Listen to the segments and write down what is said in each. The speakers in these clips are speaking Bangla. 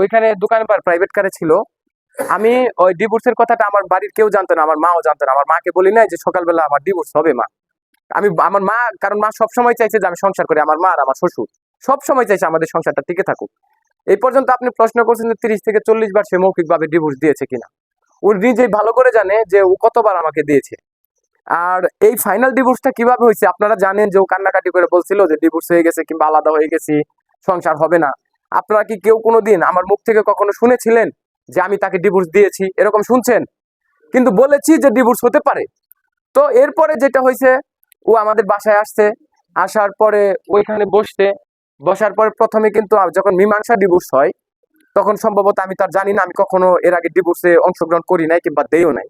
ওইখানে দোকান প্রাইভেট কারে ছিল। আমি ওই ডিভোর্সের কথাটা আমার বাড়ির কেউ জানতো না, আমার মাও জানতো না। আমার মাকে বলি না যে সকালবেলা আমার ডিভোর্স হবে মা। আমি, আমার মা, কারণ মা সব সময় চাইছে যে আমি সংসার করি, আমার মা আর আমার শ্বশুর। সব সময় চাইছে আমাদের সংসারটা টিকে থাকুক। এই পর্যন্ত আপনি প্রশ্ন করছেন যে তিরিশ থেকে চল্লিশ বার সে মৌখিকভাবে ডিভোর্স দিয়েছে কিনা। ও নিজেই ভালো করে জানে যে ও কতবার আমাকে দিয়েছে। আর এই ফাইনাল ডিভোর্সটা কীভাবে হয়েছে, আপনারা জানেন যে ও কান্নাকাটি করে বলছিল যে ডিভোর্স হয়ে গেছে কিংবা আলাদা হয়ে গেছি, সংসার হবে না। আপনারা কি কেউ কোনোদিন আমার মুখ থেকে কখনো শুনেছিলেন যে আমি তাকে ডিভোর্স দিয়েছি? এরকম শুনছেন? কিন্তু বলেছি যে ডিভোর্স হতে পারে। তো এরপরে যেটা হয়েছে, ও আমাদের বাসায় আসছে, আসার পরে ওইখানে বসতে বসার পরে প্রথমে কিন্তু যখন মীমাংসা ডিভোর্স হয়, তখন সম্ভবত আমি তার জানি না, আমি কখনো এর আগে ডিভোর্সে অংশগ্রহণ করি নাই কিংবা দেইও নাই।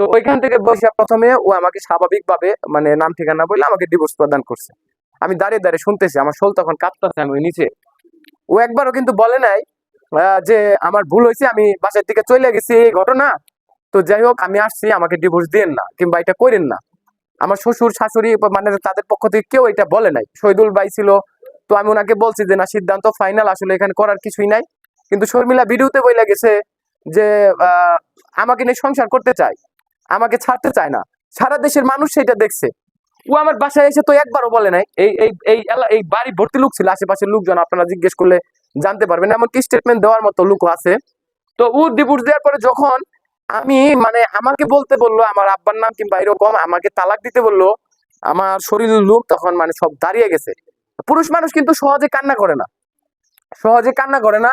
তো ওইখান থেকে বসে প্রথমে ও আমাকে স্বাভাবিকভাবে মানে নাম ঠিকানা বলে আমাকে ডিভোর্স প্রদান করছে। আমি দাঁড়িয়ে দাঁড়িয়ে শুনতেছি, আমার শোল তখন কাঁপতেছে, আমি নিচে। ও একবারও কিন্তু বলে নাই যে আমার ভুল হয়েছে, আমি বাসার দিকে চলে গেছি এই ঘটনা। তো যাই হোক, আমি আসছি, আমাকে ডিভোর্স দিয়েন না, কিংবা এটা করেন না। আমার শ্বশুর, শাশুড়ি মানে তাদের পক্ষ থেকে কেউ এটা বলে নাই। শহীদুল ভাই ছিল। তো আমি ওনাকে বলছি যে, না, সিদ্ধান্ত ফাইনাল আসলে এখানে করার কিছুই নাই। কিন্তু শর্মিলা ভিডিওতে বইলা গেছে যে আমাকে নিয়ে সংসার করতে চায়, আমাকে ছাড়তে চায় না। সারা দেশের মানুষ সেটা দেখছে। ও আমার বাসায় এসে তো একবারও বলে নাই। এই এই এই এই বাড়ি ভর্তি লোক ছিল, আশেপাশের লোকজন আপনারা জিজ্ঞেস করলে জানতে পারবেন, এমনকি স্টেটমেন্ট দেওয়ার মতো লোকও আছে। তো ও ডিভোর্স দেওয়ার পরে যখন আমি মানে আমাকে বলতে বলল, আমার আব্বার নাম কিংবা এরকম আমাকে তালাক দিতে বলল, আমার শরীরের লোক তখন মানে সব দাঁড়িয়ে গেছে। পুরুষ মানুষ কিন্তু সহজে কান্না করে না। সহজে কান্না করে না,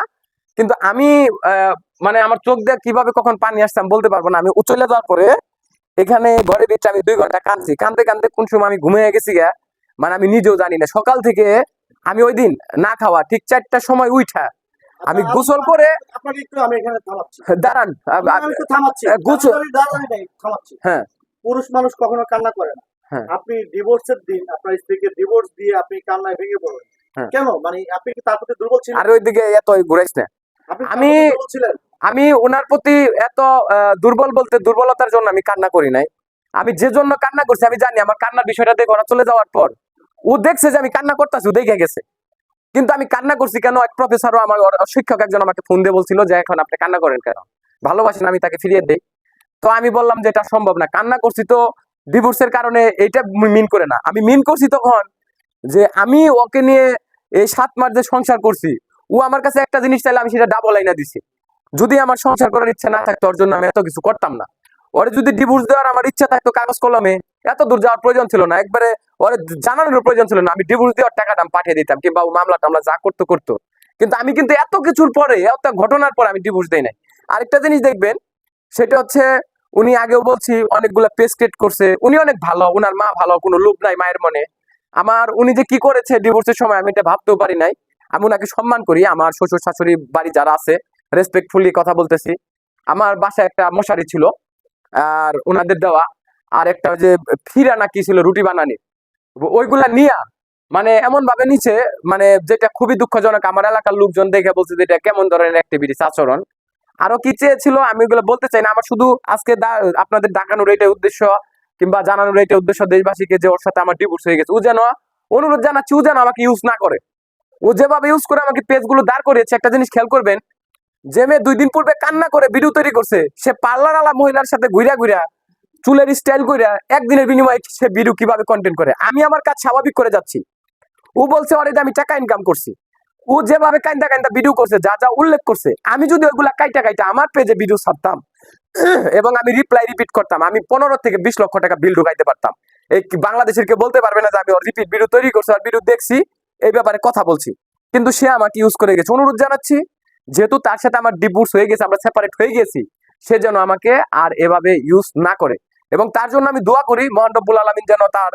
কিন্তু আমি মানে আমার চোখ দিয়ে কীভাবে কখন পানি আসতাম বলতে পারব না। আমি চলে যাওয়ার পরে এখানে ঘরে ভিতরে আমি দুই ঘণ্টা কাঁদছি। কাঁদতে কাঁদতে কোন সময় আমি ঘুমিয়ে গেছি গা মানে আমি নিজেও জানি না। সকাল থেকে আমি ওই দিন না খাওয়া ঠিক চারটার সময় উঠা আমি গোসল করে আমি দাঁড়ান হ্যাঁ। পুরুষ মানুষ কখনো কান্না করে না। হ্যাঁ। আপনি ডিভোর্সের দিন আপনার স্ত্রীকে ডিভোর্স দিয়ে আপনি কান্নায় ভেঙে হ্যাঁ। কেন? মানে আপনি কি তার প্রতি দুর্বল ছিলেন? আর ওইদিকে এত ঘুরাইস না। আমি- আমি ওনার প্রতি এত দুর্বল বলতে দুর্বলতার জন্য আমি কান্না করি নাই। আমি যে জন্য কান্না করছি, আমি জানি আমার কান্নার বিষয়টা দেখে ওরা চলে যাওয়ার পর। ও দেখছে যে আমি কান্না করতেছি দেখে গেছে। কিন্তু আমি কান্না করছি কেন? এক প্রফেসরও আমার শিক্ষক একজন আমাকে ফোন দিয়ে বলছিল যে, এখন আপনি কান্না করেন কেন? ভালোবাসেন, আমি তাকে ফিরিয়ে দেই। তো আমি বললাম যে, এটা সম্ভব না। কান্না করছি তো ডিভোর্সের কারণে এইটা মিন করে না। আমি মিন করছি তখন যে, আমি ওকে নিয়ে এই সাত মাস সংসার করছি, ও আমার কাছে একটা জিনিস চাইলে আমি সেটা ডাবল আইনা দিছি। যদি আমার সংসার করার ইচ্ছা না থাকতো, ওর জন্য আমি এত কিছু করতাম না। ওরে যদি ডিভোর্স দেওয়ার আমার ইচ্ছা থাকতো কাগজ কলমে, এত দূর যাওয়ার প্রয়োজন ছিল না। একবারে ওরে জানানোর প্রয়োজন ছিল না। আমি ডিভোর্স দেওয়ার টাকাটা আমি পাঠিয়ে দিতাম, কিংবা মামলা টামলা যা করতো করতো। কিন্তু আমি কিন্তু এত কিছুর পরে, এত ঘটনার পরে আমি ডিভোর্স দেই নাই। আরেকটা জিনিস দেখবেন, সেটা হচ্ছে উনি আগেও বলছি, অনেকগুলো পেজ ক্রিয়েট করছে। উনি অনেক ভালো, উনার মা ভালো, কোনো লোভ নাই মায়ের মনে। আমার, উনি যে কি করেছে ডিভোর্সের সময় আমি এটা ভাবতেও পারি নাই। আমি ওনাকে সম্মান করি, আমার শ্বশুর শাশুড়ি বাড়ি যারা আছে রেসপেক্টফুলি কথা বলতেছি। আমার বাসায় একটা মশারি ছিল, আর ওনাদের দেওয়া। আর একটা যে ফিরা না কি ছিল, রুটি বানানি। ওইগুলা নিয়া মানে এমন ভাবে নিচে মানে যেটা খুবই দুঃখজনক। আমার এলাকার লোকজন দেখে বলছে যে এটা কেমন ধরনের অ্যাক্টিভিটিস আচরণ। আরও কি চেয়েছিল, আমি ওগুলো বলতে চাই না। আমার শুধু আজকে আপনাদের ডাকানোর এটা উদ্দেশ্য, কিংবা জানানোর এটা উদ্দেশ্য দেশবাসীকে যে ওর সাথে আমার ডিভোর্স হয়ে গেছে। ও যেন, অনুরোধ জানাচ্ছি, ও যেন আমাকে ইউজ না করে। ও যেভাবে ইউজ করে আমাকে পেজগুলো দাঁড় করিয়েছে, একটা জিনিস খেয়াল করবেন যে মেয়ে দুই দিন পূর্বে কান্না করে ভিডিও তৈরি করছে, সে পার্লার আলা মহিলার সাথে ঘুরা ঘুরা চুলের স্টাইল কইরা একদিনের বিনিময়ে সে ভিডিও কীভাবে কন্টেন্ট করে? আমি আমার কাজ স্বাভাবিক করে যাচ্ছি। ও বলছে অলরেডি আমি টাকা ইনকাম করছি। ও যেভাবে কাইন্দা কাইন্দা ভিডিও করছে, যা যা উল্লেখ করছে, আমি যদি ওইগুলা কাইটা কাইটা আমার পেজে ভিডিও ছাড়তাম, এবং আমি রিপ্লাই রিপিট করতাম, আমি পনেরো থেকে বিশ লক্ষ টাকা বিল ঢুকাইতে পারতাম। এই বাংলাদেশের কেউ বলতে পারবে না যে আমি রিপিট ভিডিও তৈরি করছি, আর ভিডিও দেখছি, এই ব্যাপারে কথা বলছি। কিন্তু সে আমাকে ইউজ করে গেছে। অনুরোধ জানাচ্ছি যেহেতু তার সাথে আমার ডিভোর্স হয়ে গেছে, আমরা সেপারেট হয়ে গেছি, সে যেন আমাকে আর এভাবে ইউজ না করে। এবং তার জন্য আমি দোয়া করি, মহান রব্বুল আলমিন যেন তার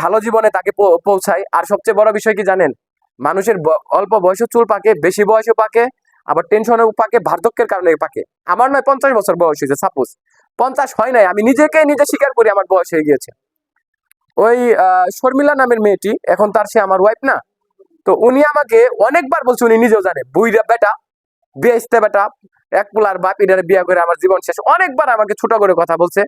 ভালো জীবনে তাকে পৌঁছায়। আর সবচেয়ে বড় বিষয় কি জানেন? মানুষের অল্প বয়সে চুল পাকে, বেশি বয়সে পাকে, আবার টেনশনেও পাকে, বার্ধক্যের কারণে পাকে। আমার নয়, পঞ্চাশ বছর বয়স হয়েছে সাপোজ পঞ্চাশ হয় নাই, আমি নিজেকে নিজে স্বীকার করি, আমার বয়স হয়ে গিয়েছে। ওই শর্মিলা নামের মেয়েটি, এখন তার সে আমার ওয়াইফ না, তো উনি আমাকে অনেকবার বলছে, উনি নিজেও জানে বুইরা বেটা বিয়ে ইস্তে বেটা এক পোলার বাপ এটার বিয়ে করে আমার জীবন শেষ। অনেকবার আমাকে ছোট করে কথা বলছে।